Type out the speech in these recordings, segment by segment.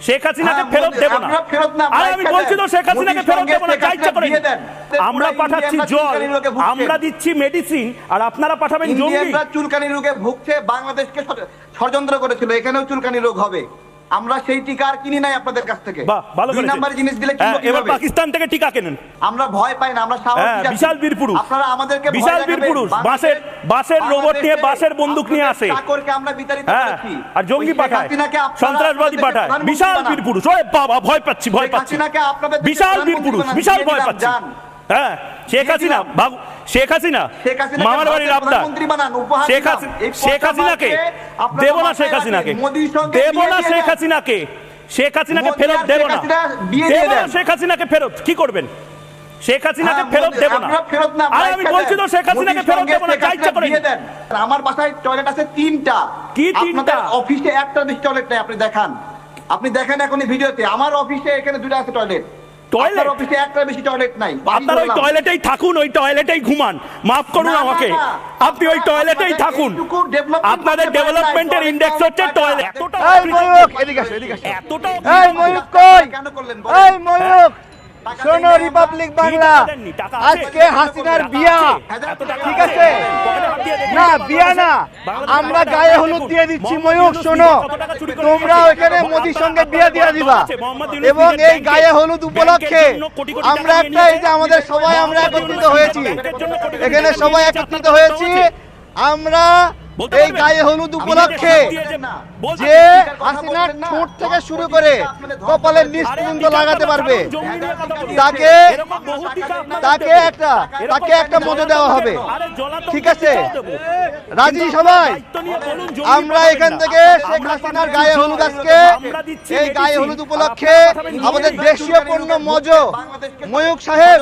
শেখ হাসিনাকে হ্যাঁ, ফেরত দেব না আরে আমি। বলছি তো শেখ হাসিনাকে ফেরত দেব না যা ইচ্ছা হাসিনা করেন আমরা পাঠাচ্ছি জল। আমরা দিচ্ছি মেডিসিন আর আপনারা পাঠাবেন জঙ্গি চুলকানি রোগে ভুগছে বাংলাদেশকে ষড়- ষড়যন্ত্র করেছিল এখানেও চুলকানি রোগ হবে আমরা সেই টিকা আর কিনি নাই আপনাদের কাছ থেকে। ভালো দুই। নাম্বার জিনিস দিলে হ্যাঁ, কিনবো এবার পাকিস্তান থেকে টিকা কেনেন? আমরা ভয় পাই না আমরা সাহসী হ্যাঁ, বিশাল বীর পুরুষ। আপনারা আমাদেরকে বিশাল বীর পুরুষ। বাসের বাসের রোবট নিয়ে বাসের বন্দুক নিয়ে আসে। চাকরকে আমরা বিতাড়িত হ্যাঁ করেছি। আর জঙ্গি ওই পাঠায়। সন্ত্রাসবাদী পাঠায়। বিশাল। বীর পুরুষ। ওরে বাবা ভয় পাচ্ছি ভয় পাচ্ছি। বিশাল বীর পুরুষ বিশাল ভয় পাচ্ছি। হ্যাঁ শেখ হাসিনা বাবু শেখ হাসিনা মামার বাড়ির আবদার। শেখ। হাসিনা শেখ হাসিনাকে দেব না শেখ হাসিনাকে। দেব না শেখ হাসিনাকে। শেখ হাসিনাকে ফেরত দেব না। দেব না শেখ হাসিনাকে ফেরত কি করবেন? শেখ হাসিনাকে হ্যাঁ, ফেরত দেব না। ফেরত না, আরে আমি। বলছি তো শেখ হাসিনাকে ফেরত দেব না যা ইচ্ছা দেন। আমার বাসায় টয়লেট আছে তিনটা। কি তিনটা? অফিসে একটা টয়লেট নেই আপনি দেখান। আপনি দেখেন এখন ভিডিওতে আমার অফিসে এখানে দুটো আছে টয়লেট টয়লেট? অফিসে একটা বেশি টয়লেট নাই। আপনার ওই টয়লেটেই থাকুন ওই টয়লেটেই ঘুমান। মাফ করুন আমাকে। আপনি ওই টয়লেটেই থাকুন। আপনাদের ডেভেলপমেন্টের ইন্ডেক্স হচ্ছে টয়লেট এতটা এতটা কেন করলেন এই বলেন? ময়ূক টাকা শোনো রিপাবলিক বাংলা? আজকে হাসিনার বিয়া ঠিক আছে। না, বিয়া না আমরা গায়ে হলুদ দিয়ে দিচ্ছি, ময়ূর, শোনো তোমরা? ওখানে মোদির সঙ্গে বিয়ে দিয়ে দিবা এবং এই গায়ে হলুদ উপলক্ষে আমরা একটা এই যে আমাদের সবাই আমরা একত্রিত হয়েছি এখানে সবাই একত্রিত হয়েছি আমরা এই গায়ে হলুদ উপলক্ষে যে? হাসিনার ঠোঁট থেকে শুরু করে কপালের নিচ পর্যন্ত লাগাতে পারবে। তাকে তাকে একটা তাকে একটা মজা দেওয়া হবে। ঠিক আছে? রাজি সবাই? আমরা এখান থেকে শেখ হাসিনার গায়ে হলুদ আজকে। এই গায়ে হলুদ উপলক্ষে আমাদের দেশীয় পণ্য মজ। ময়ূক সাহেব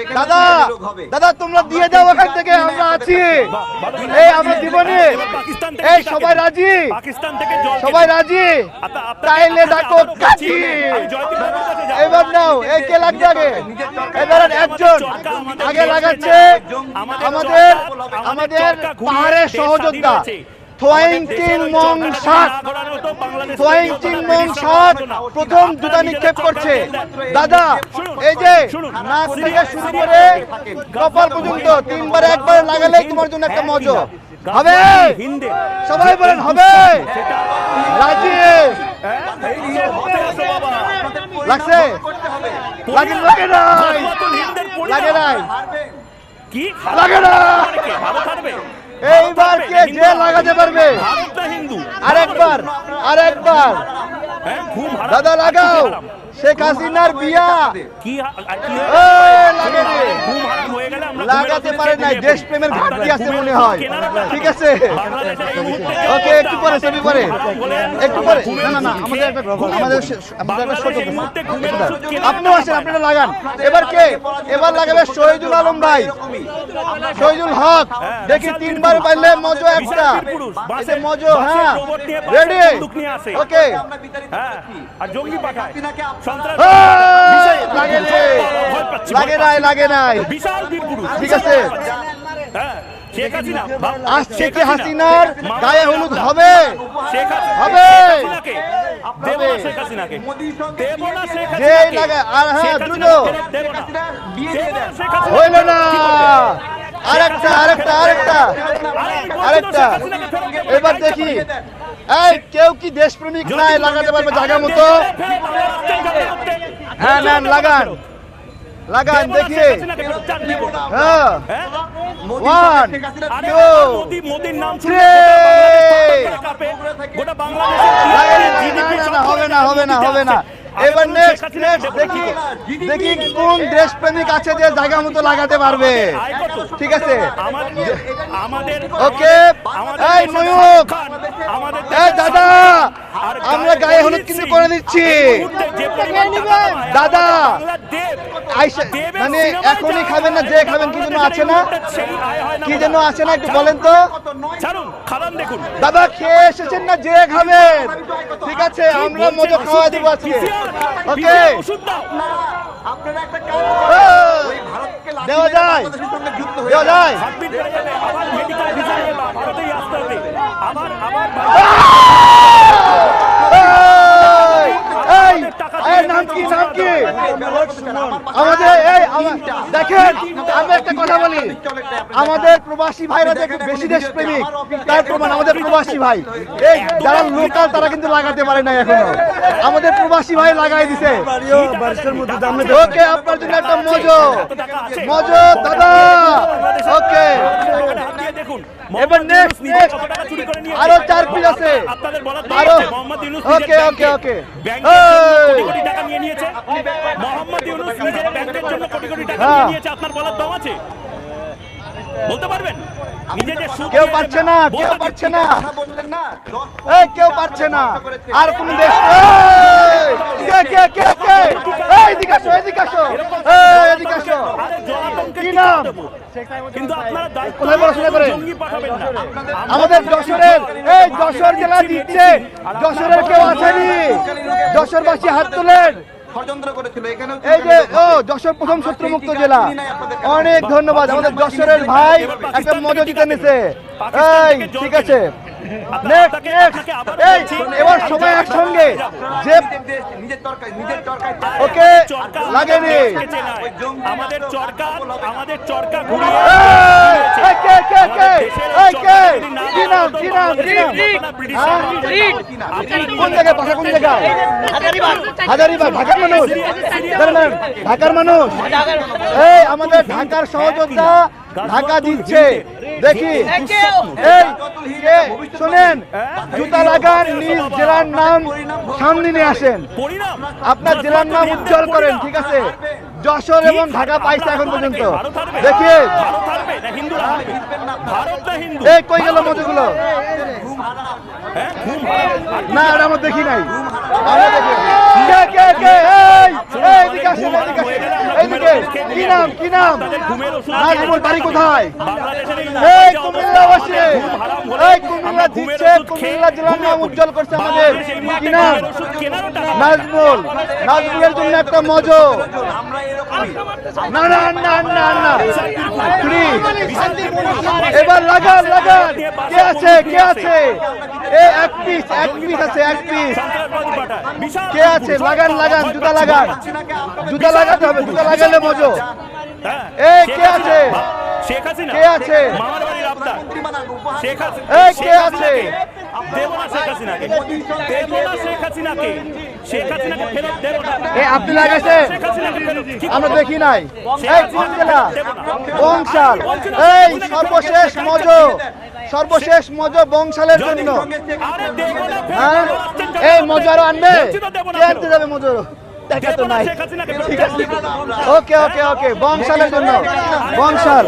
এখানে দাদা। দাদা তোমরা দিয়ে দাও ওখান থেকে আমরা আছি। এই আমরা জীবনে এই সবাই রাজি? পাকিস্তান থেকে সবাই রাজি? তাইলে ডাকো কাছে। এবার নাও এই কে লাগবে আগে? এবার একজন আগে লাগাচ্ছে। আমাদের আমাদের পাহাড়ের সহযোদ্ধা। প্রথম জুতা নিক্ষেপ করছে। দাদা এই যে নাক থেকে শুরু করে কপাল পর্যন্ত তিনবার একবার লাগালে তোমার জন্য একটা মজা। হবে। হিন্দে। সবাই বলেন হবে। রাজি। লাগছে? লাগে লাগে নাই লাগে নাই কি? লাগে না। এইবার কে যে লাগাতে পারবে? আরেকবার আরেকবার। হ্যাঁ। দাদা লাগাও। শেখ হাসিনার বিয়া। কি হয়ে লাগাতে পারে নাই খেয়ে দেশ ঘুমিয়ে প্রেমের ঘাটতি আছে মনে হয়। ঠিক আছে? ওকে একটু পরে ছবি পরে। একটু পরে না না না আমাদের একটা আমাদের একটা ছোট আপনিও আসেন আপনারা লাগান। এবার কে? এবার লাগাবে শহীদুল আলম ভাই। শহীদুল হক। দেখি তিনবার বীর পাইলে মজো একটা। মজো হ্যাঁ। রেডি। ওকে হ্যাঁ। আর জঙ্গি পাঠায়। লাগে নাই লাগে নাই ঠিক আছে। হ্যাঁ আসছে কি হাসিনার? গায়ে হলুদ হবে। হবে। যে লাগে আর হ্যাঁ হাসিনাকে। হইল না। আরেকটা আরেকটা আরেকটা। আরেকটা। এবার দেখি। এই কেউ কি দেশপ্রেমিক নাই লাগাতে পারবে জায়গা মতো। হ্যাঁ নেন লাগান। লাগান দেখি। হ্যাঁ। হ্যাঁ? মোদির One, সঙ্গে শেখ হাসিনা আরে Two, আমার মোদি মোদির নাম শুনলে three. গোটা বাংলাদেশ কাঁপে। গোটা বাংলাদেশের লাগে না, GDP না, না, সব না, হবে না হবে না হবে না। এবার নেক্সট নেক্সট দেখি দেখি কোন দেশপ্রেমিক আছে যে জায়গা মতো লাগাতে পারবে। ঠিক আছে? ওকে আমাদের এই খান, আমাদের দাদা আমরা গায়ে হলুদ কিন্তু করে দিচ্ছি। দাদা। মানে এখনই খাবেন না যে খাবেন কি যেন আছে না? হয় কি যেন আছে না একটু বলেন তো। দাদা খেয়ে এসেছেন না যে খাবেন? ঠিক আছে আমরা মজা খাওয়া দিব আজকে। ওকে আপনারা একটা দেওয়া যায়। দেওয়া যায়। আবার আবার নাম কি নাম দেখেন কথা বলি। আমাদের প্রবাসী ভাইরা যে বেশি দেশপ্রেমিক, তার প্রমাণ আমাদের প্রবাসী ভাই। এই যারা লোকাল, তারা কিন্তু লাগাতে পারে না এখনও। আমাদের প্রবাসী ভাই লাগাই দিছে। ওকে, আপনার জন্য একটা মজো। মজো, দাদা। ওকে। দেখুন এবার নেক্সট নেক্সট আরও চার পিস আছে। আপনাদের বলা আরও। মোহাম্মদ ইউনূস ওকে ওকে ওকে কোটি কোটি টাকা নিয়ে নিয়েছে। মোহাম্মদ ইউনূস নিজের ব্যাংকের জন্য কোটি কোটি টাকা হ্যাঁ। নিয়ে নিয়েছে। আপনার বলার দম আছে? বলতে পারবেন? নিজে যে কেউ পারছে না কেউ পারছে না। কথা বললেন না দশ এই কেউ পারছে না। আর কোন দেশ কে কে কে কে? এই এদিকে আসো এদিকে আসো। এই এদিকে আসো। কি কি নাম? কিন্তু আপনারা কোথায় পড়াশোনা করেন? জঙ্গি পাঠাবেন না। আমাদের যশোরের এই যশোর জেলা দিচ্ছে। যশোরের কেউ আছেনি। যশোরবাসী হাত তোলেন। ষড়যন্ত্র করেছিল। এখানেও এই যে ও যশোর প্রথম শত্রুমুক্ত জেলা। অনেক ধন্যবাদ। আমাদের যশোরের ভাই একটা মজা দিতে নিছে। এই ঠিক আছে। এবার সবাই একসঙ্গে। যে নিজের তরকারি নিজের তরকারি ওকে লাগেনি। আমাদের চরকা আমাদের চরকা ঘুরিয়ে কোন জায়গায় কোন জায়গায়? হাজারিবাগ ঢাকার মানুষ। ঢাকার মানুষ। এই আমাদের ঢাকার সহযোদ্ধা ঢাকা দিচ্ছে। দেখি। শোনেন জুতা লাগান নিজ জেলার নাম সামনে নিয়ে আসেন। আপনার জেলার নাম উজ্জ্বল করেন ঠিক আছে? যশোর এবং ঢাকা পাইছে এখন পর্যন্ত। দেখি না হিন্দুরা হারবে ভারত না হিন্দু? এই কই গেল মজুগুলো হ্যাঁ? না এটা আমরা দেখি নাই। আমরা দেখি কে কে কে? এই এদিকে আসেন এদিকে এইদিকে কি নাম কি নাম? ওষুধ নাজমুল বাড়ি কোথায়? এই কুমিল্লাবাসী এই কুমিল্লা দিচ্ছে কুমিল্লা জেলার নাম উজ্জ্বল করছে আমাদের। কি নাম। নাজমুল। নাজমুলের জন্য একটা মজো। না না না না না। এবার লাগান লাগান। কে আছে কে আছে? এ এক পিস এক পিস আছে এক পিস কে আছে? লাগান লাগান জুতা লাগান। জুতা লাগাতে হবে জুতা লাগালে মজো। হ্যাঁ। এই, শেখ কে আছে? হাসিনা, কে আছে? কে আছে? হাসিনাকে না শেখ হাসিনাকে। দেবো না শেখ হাসিনাকে। শেখ হাসিনাকে ফেরত দেবো না। এ শেখ হাসিনাকে ফেরত আমরা দেখি নাই। এই বংশাল এই সর্বশেষ মজো সর্বশেষ মজো বংশালের জন্য। হ্যাঁ এই মজো আরও আনবে। কে আনতে যাবে মজো। দেখা তো নাই। ঠিক আছে। ওকে ওকে ওকে। বংশালের জন্য। বংশাল।